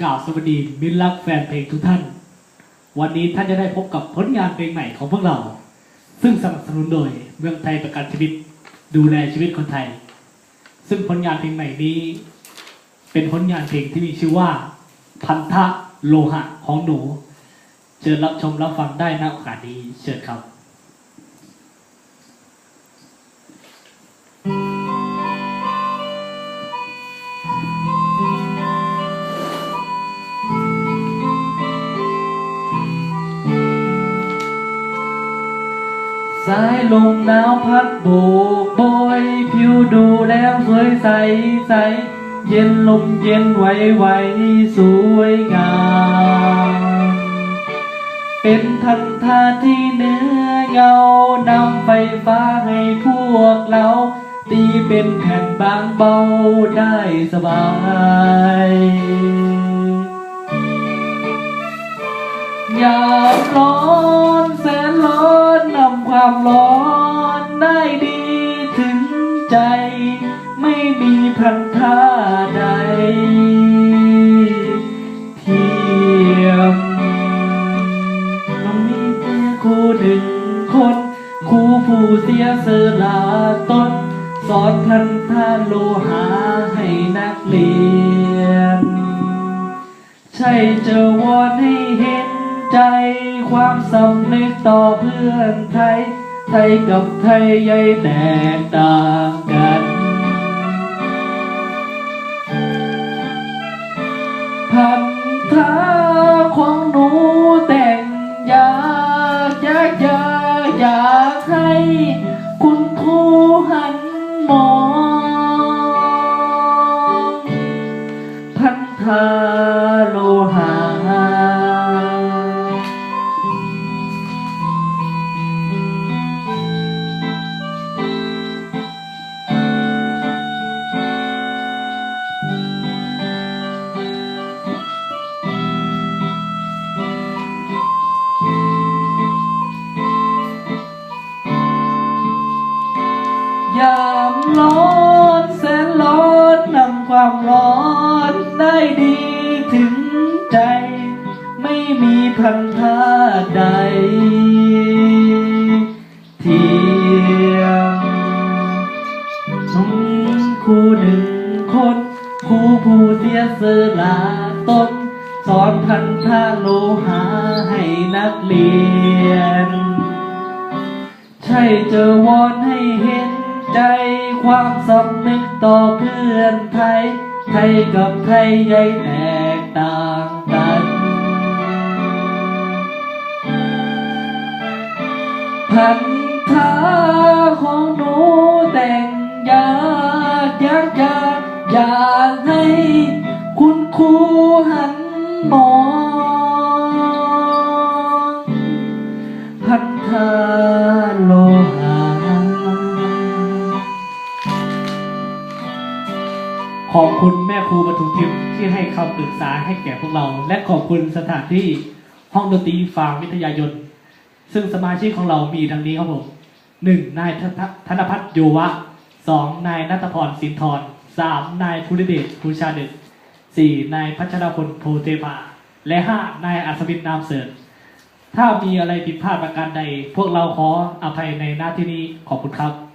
กล่าวสวัสดีมิตรรักแฟนเพลงทุกท่าน วันนี้ท่านจะได้พบกับผลงานเพลงใหม่ของพวกเรา ซึ่งสนับสนุนโดยเมืองไทยประกันชีวิต ดูแลชีวิตคนไทย ซึ่งผลงานเพลงใหม่นี้ เป็นผลงานเพลงที่มีชื่อว่า พันธะโลหะของหนู เชิญรับชมรับฟังได้ณโอกาสนี้เชิญครับ สายลมหนาวพัดโบกโบยผิวดูแล้วสวยใสใส เย็นลมเย็นไหวไหวสวยงามเป็นทันท่าที่เนื้อเงานำไฟฟ้าให้พวกเรา ตีเป็นแผ่นบางเบาได้สบายอยากร้อนแสนร้อน นำความร้อนได้ดีถึงใจ ไม่มีพันธะใด เทียมน้องมีเพียงคู่หนึ่งคนครูผู้เสียสละตนสอนพันธะโลหะให้นักเรียน ใช่จะวอนให้เห็นใจ สำนึกต่อเพื่อนไทย ไทยกับไทยใหญ่แตกต่างกัน พันธะของหนูแต่งยากยากยากอยากให้คุณครูหันมอง พันธา ความร้อนได้ดีถึงใจ ไม่มีพันธะใด เทียมน้องครูหนึ่งคนครูผู้เสียสละตนสอนพันธะโลหะให้นักเรียน ใช่เจะวอนให้เห็นใจความสำ ต่อเพื่อนไทย ไทยกับไทยใหญ่แตกต่างกันพันธะของหนูแต่งยากอยากอยากอย่าให้คุณครูหันมองพันธา อบคุณแม่ครูปทุมทิพย์ที่ให้คำปรึกษาให้แก่พวกเรา และขอบคุณสถานที่ห้องดนตรีฟางวิทยายน ซึ่งสมาชิกของเรามีดังนี้ครับผมหนึ่งนายธนพัฒน์โยวะสองนายนัทพรสินทรสามนายภูริเดชภูชาเดชสี่นายพัชรพลโพเทพาและห้านายอัศวินนามเสริญถ้ามีอะไรผิดพลาดประการใด พวกเราขออภัยในหน้าที่นี้ขอบคุณครับ